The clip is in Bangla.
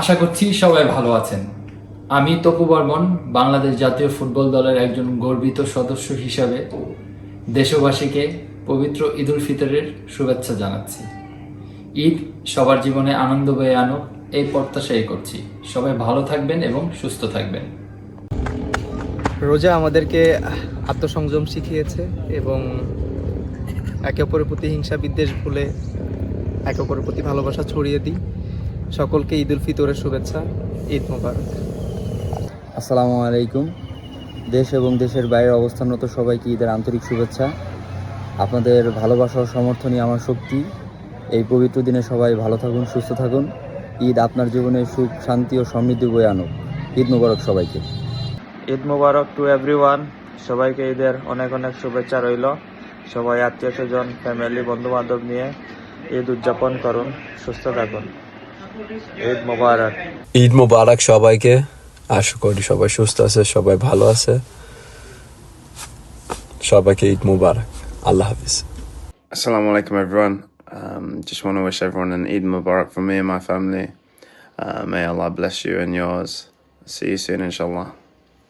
আশা করছি সবাই ভালো আছেন। আমি তপু বর্মন, বাংলাদেশ জাতীয় ফুটবল দলের একজন গর্বিত সদস্য হিসাবে দেশবাসীকে পবিত্র ঈদুল ফিতরের শুভেচ্ছা জানাচ্ছি। ঈদ সবার জীবনে আনন্দ বয়ে আনুক, এই প্রত্যাশা প্রত্যাশাই করছি। সবাই ভালো থাকবেন এবং সুস্থ থাকবেন। রোজা আমাদেরকে আত্মসংযম শিখিয়েছে এবং একে অপরের প্রতি হিংসা বিদ্বেষ ভুলে একে অপরের প্রতি ভালোবাসা ছড়িয়ে দিই। সকলকে ঈদ উল ফিতরের শুভেচ্ছা ঈদ মোবারক। আসসালামু আলাইকুম। দেশ এবং দেশের বাইরে অবস্থানরত সবাইকে ঈদের আন্তরিক শুভেচ্ছা। আপনাদের ভালোবাসা ও সমর্থনই আমার শক্তি। এই পবিত্র দিনে সবাই ভালো থাকুন সুস্থ থাকুন। ঈদ আপনার জীবনে সুখ শান্তি ও সমৃদ্ধি বয়ে আনুক। ঈদ মুবারক সবাইকে। ঈদ মুবারক টু এভরিওয়ান সবাইকে ঈদের অনেক অনেক শুভেচ্ছা রইল। সবাই আত্মীয় স্বজন ফ্যামিলি বন্ধু বান্ধব নিয়ে ঈদ উদযাপন করুন সুস্থ থাকুন। ঈদ মুবারক ঈদ মোবারক সবাইকে আশা করি সবাই সুস্থ আছে সবাই ভালো আছে সবাইকে ঈদ মোবারক আল্লাহ হাফিজ আসসালামু আলাইকুম everyone Um, just want to wish everyone an Eid Mubarak from me and my family. Uh, may Allah bless you and yours. See you soon, inshallah.